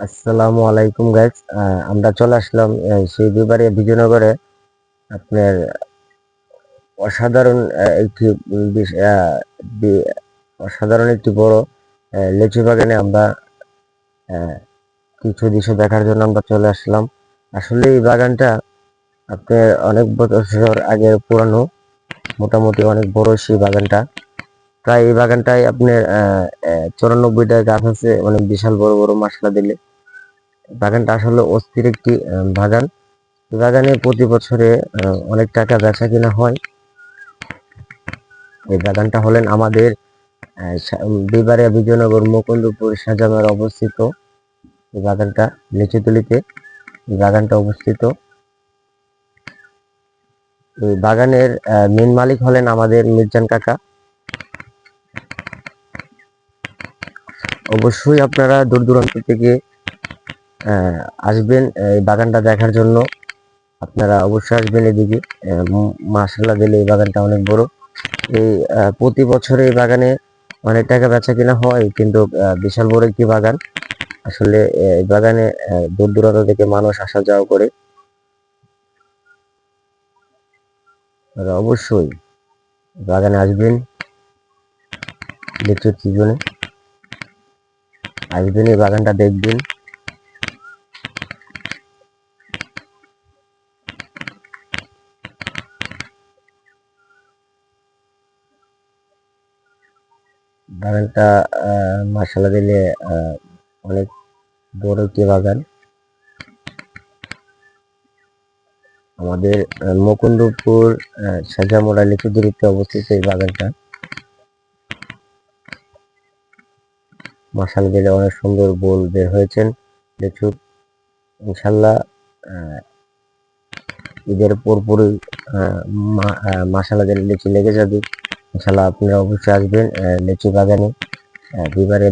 আসসালামু আলাইকুম গাইজ আমরা চলে আসলাম সেই বিবারে বিজয়নগরে। আপনার অসাধারণ একটি অসাধারণ একটি বড় লিচু বাগানে আমরা কিছু দৃশ্য দেখার জন্য আমরা চলে আসলাম। আসলে এই বাগানটা আপনার অনেক বছর আগে পুরানো, মোটামুটি অনেক বড় সেই বাগানটা। প্রায় এই বাগানটায় আপনার চুরানব্বইটা গাছ আছে অনেক বিশাল বড় বড় মাসলা দিলে। বাগানটা আসলে অস্থির একটি বাগান। বাগানে প্রতি বছরে অনেক টাকা বেচা কিনা হয়। এই বাগানটা হলেন আমাদের আহ, বিবারিয়া বিজয়নগর মুকুন্দপুর সাজামার অবস্থিত এই বাগানটা লিচুতলিতে এই বাগানটা অবস্থিত। এই বাগানের মেন মালিক হলেন আমাদের মির্জান কাকা। অবশ্যই আপনারা দূর দূরান্ত থেকে আসবেন, এই বাগানটা দেখার জন্য। আপনারা অবশ্যই আসবেন এদিকে। মাসাল্লাহ দিলে এই বাগানটা অনেক বড়। এই প্রতি বছরে এই বাগানে অনেক টাকা বেচা কিনা হয়, কিন্তু বিশাল বড় একটি বাগান। আসলে এই বাগানে দূর দূরান্ত থেকে মানুষ আসা যাওয়া করে। অবশ্যই বাগানে আসবেন। লিচুর সিজনে আসবেন এই বাগানটা দেখবেন। বাগানটা মাসালা দিলে অনেক বড় একটি বাগান। আমাদের মুকুন্দপুর সাজামোড়া লিচুদিরিতে অবস্থিত এই বাগানটা। মাসাল গেলে অনেক সুন্দর বল বের হয়েছেন। লিচুর ইনশাল্লাহ ঈদের পরপরই মাসালা দিলে লিচু লেগে যাবে। ইনশাল্লাহ আপনারা অবশ্যই আসবেন লিচু বাগানে বিবারে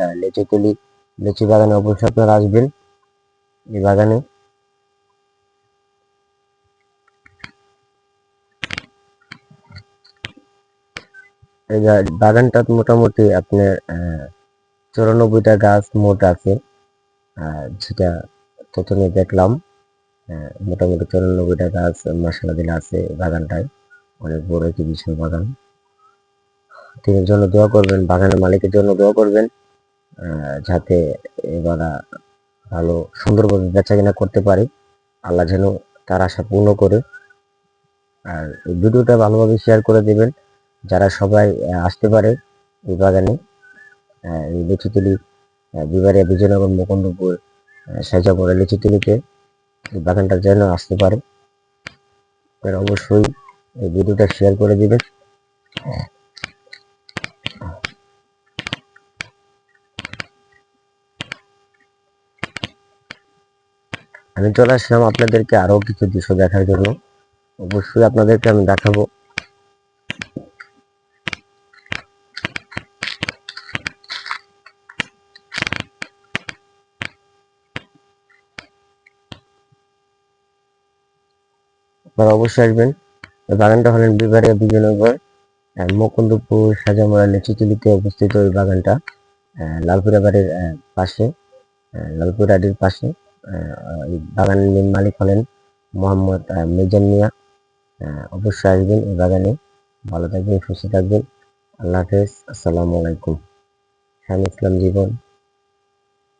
আহ, লিচু তুলি লিচু বাগানে অবশ্যই আপনারা আসবেন এই বাগানে। বাগানটা মোটামুটি আপনার চুরানব্বইটা গাছ মোট আছে যেটা প্রথমে দেখলাম মোটামুটি চুরানব্বইটা গাছ মশলা দিলে আছে বাগানটায়, অনেক বড় একটি বিশাল বাগান। তিনি জন্য দোয়া করবেন, বাগানের মালিকের জন্য দোয়া করবেন যাতে এবারা ভালো সুন্দরভাবে বেচা কিনা করতে পারে। আল্লাহ যেন তার আশা পূর্ণ করে। আর ভিডিওটা ভালোভাবে শেয়ার করে দেবেন। যারা সবাই আসতে পারে এই বাগানে এই লিচুতলি বিবারিয়া বিজয়নগর, মুকুন্দপুর সাজাপুরা লিচুতলিতে এই বাগানটা যেন আসতে পারে। অবশ্যই এই ভিডিওটা শেয়ার করে দিবেন। আমি চলে আসলাম আপনাদেরকে আরও কিছু দৃশ্য দেখার জন্য। অবশ্যই আপনাদেরকে আমি দেখাবো। আপনারা অবশ্যই আসবেন। বাগানটা হলেন বিবারিয়া বিজয়নগর মুকুন্দপুর, সাজামোড়া লিচুতলিতে অবস্থিত ওই বাগানটা লালপুরা বাড়ির পাশে লালপুরা আডির পাশে বাগানের মালিক হলেন মোহাম্মদ মিজান মিয়া। অবশ্যই আসবেন এই বাগানে। ভালো থাকবেন, সুস্থ থাকবেন। আল্লাহ হাফেজ। আসসালামু আলাইকুম। স্বামী ইসলাম জীবন।